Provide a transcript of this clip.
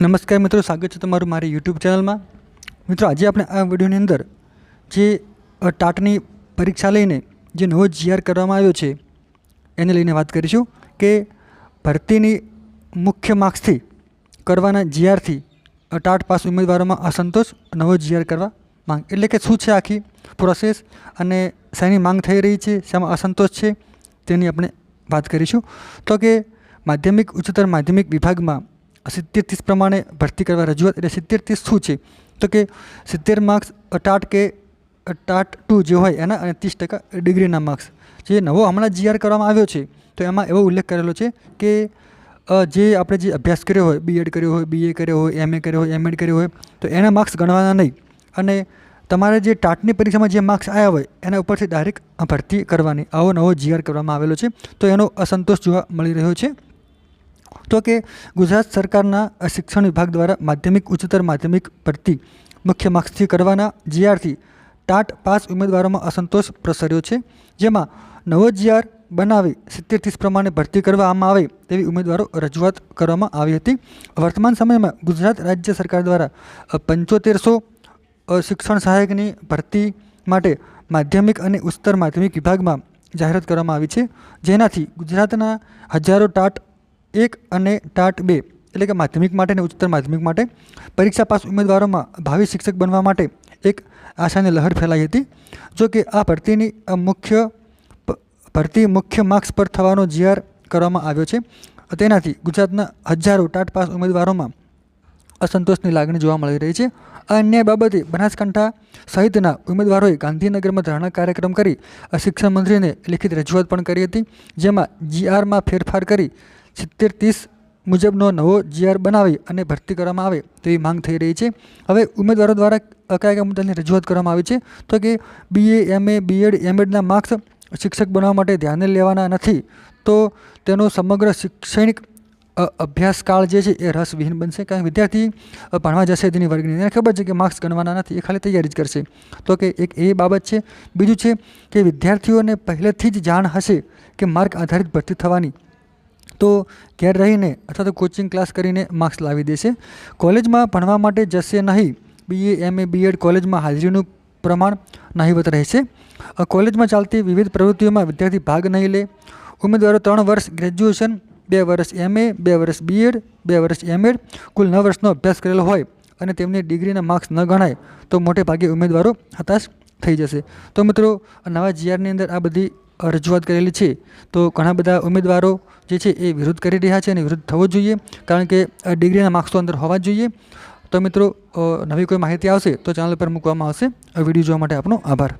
નમસ્કાર મિત્રો, સ્વાગત છે તમારું મારી યુટ્યુબ ચેનલમાં. મિત્રો, આજે આપણે આ વિડીયોની અંદર જે ટાટની પરીક્ષા લઈને જે નવો જીઆર કરવામાં આવ્યો છે, એને લઈને વાત કરીશું કે ભરતીની મુખ્ય માર્ક્સથી કરવાના જીઆરથી ટાટ પાસ ઉમેદવારોમાં અસંતોષ, નવો જીઆર કરવા માંગ. એટલે કે શું છે આખી પ્રોસેસ અને શાની માંગ થઈ રહી છે, શામાં અસંતોષ છે, તેની આપણે વાત કરીશું. તો કે માધ્યમિક, ઉચ્ચતર માધ્યમિક વિભાગમાં સિત્તેર ત્રીસ પ્રમાણે ભરતી કરવા રજૂઆત, એટલે સિત્તેર ત્રીસ શું છે? તો કે સિત્તેર માર્ક્સ ટાટ કે ટાટ ટુ જે હોય એના અને ત્રીસ ટકા ડિગ્રીના માર્ક્સ જે નવો હમણાં જીઆર કરવામાં આવ્યો છે, તો એમાં એવો ઉલ્લેખ કરેલો છે કે જે આપણે જે અભ્યાસ કર્યો હોય બીએડ કર્યો હોય બીએ કર્યો હોય એમએ કર્યો હોય એમએડ કર્યો હોય, તો એના માર્ક્સ ગણવાના નહીં. અને તમારે જે ટાટની પરીક્ષામાં જે માર્ક્સ આવ્યા હોય, એના ઉપરથી ડાયરેક્ટ ભરતી કરવાની આવો નવો જીઆર કરવામાં આવેલો છે, તો એનો અસંતોષ જોવા મળી રહ્યો છે. તો કે ગુજરાત સરકારના શિક્ષણ વિભાગ દ્વારા માધ્યમિક, ઉચ્ચતર માધ્યમિક ભરતી મુખ્ય માર્ક્સથી કરવાના જીઆરથી ટાટ પાસ ઉમેદવારોમાં અસંતોષ પ્રસર્યો છે. જેમાં નવો જીઆર બનાવી સિત્તેર ત્રીસ પ્રમાણે ભરતી કરવામાં આવે તેવી ઉમેદવારો રજૂઆત કરવામાં આવી હતી. વર્તમાન સમયમાં ગુજરાત રાજ્ય સરકાર દ્વારા પંચોતેરસો શિક્ષણ સહાયકની ભરતી માટે માધ્યમિક અને ઉચ્ચતર માધ્યમિક વિભાગમાં જાહેરાત કરવામાં આવી છે. જેનાથી ગુજરાતના હજારો ટાટ એક અને ટાટ બે, એટલે કે માધ્યમિક માટે અને ઉચ્ચતર માધ્યમિક માટે પરીક્ષા પાસ ઉમેદવારોમાં ભાવિ શિક્ષક બનવા માટે એક આશાની લહેર ફેલાઈ હતી. જો કે આ ભરતીની મુખ્ય ભરતી મુખ્ય માર્ક્સ પર થવાનો જીઆર કરવામાં આવ્યો છે. તેનાથી ગુજરાતના હજારો ટાટ પાસ ઉમેદવારોમાં અસંતોષની લાગણી જોવા મળી રહી છે. આ અન્યાય બાબતે બનાસકાંઠા સહિતના ઉમેદવારોએ ગાંધીનગરમાં ધરણા કાર્યક્રમ કરી શિક્ષણ મંત્રીને લેખિત રજૂઆત પણ કરી હતી, જેમાં જીઆરમાં ફેરફાર કરી સિત્તેર ત્રીસ મુજબનો નવો જીઆર બનાવી અને ભરતી કરવામાં આવે તેવી માંગ થઈ રહી છે. હવે ઉમેદવારો દ્વારા કયા કયા મુદ્દાની રજૂઆત કરવામાં આવી છે? તો કે બીએ એમએ બીએડ એમએડના માર્ક્સ શિક્ષક બનવા માટે ધ્યાને લેવાના નથી, તો તેનો સમગ્ર શૈક્ષણિક અભ્યાસકાળ જે છે એ રસવિહીન બનશે. કારણ કે વિદ્યાર્થી ભણવા જશે, તેની વર્ગની. એને ખબર છે કે માર્ક્સ ગણવાના નથી, એ ખાલી તૈયારી જ કરશે. તો કે એક એ બાબત છે. બીજું છે કે વિદ્યાર્થીઓને પહેલેથી જ જાણ હશે કે માર્ક આધારિત ભરતી થવાની તો ઘેર રહીને અથવા તો કોચિંગ ક્લાસ કરીને માર્ક્સ લાવી દેશે. કોલેજમાં ભણવા માટે જશે નહીં. બીએ એમએ બીએડ કોલેજમાં હાજરીનું પ્રમાણ નહીવત રહેશે. કોલેજમાં ચાલતી વિવિધ પ્રવૃત્તિઓમાં વિદ્યાર્થી ભાગ નહીં લે. ઉમેદવારો ત્રણ વર્ષ ગ્રેજ્યુએશન બે વર્ષ એમએ બે વર્ષ બીએડ બે વર્ષ એમએડ કુલ નવ વર્ષનો અભ્યાસ કરેલો હોય અને તેમની ડિગ્રીના માર્ક્સ ન ગણાય તો મોટે ભાગે ઉમેદવારો હતાશ થઈ જશે. તો મિત્રો નવા જીઆરની અંદર આ બધી રજૂઆત કરેલી છે. તો ઘણા બધા ઉમેદવારો જે છે એ વિરોધ કરી રહ્યા છે અને વિરોધ થવો જોઈએ, કારણ કે ડિગ્રીના માર્ક્સ તો અંદર હોવા જોઈએ. તો મિત્રો નવી કોઈ માહિતી આવશે તો ચેનલ પર મૂકવામાં આવશે. વીડિયો જોવા માટે આપનો આભાર.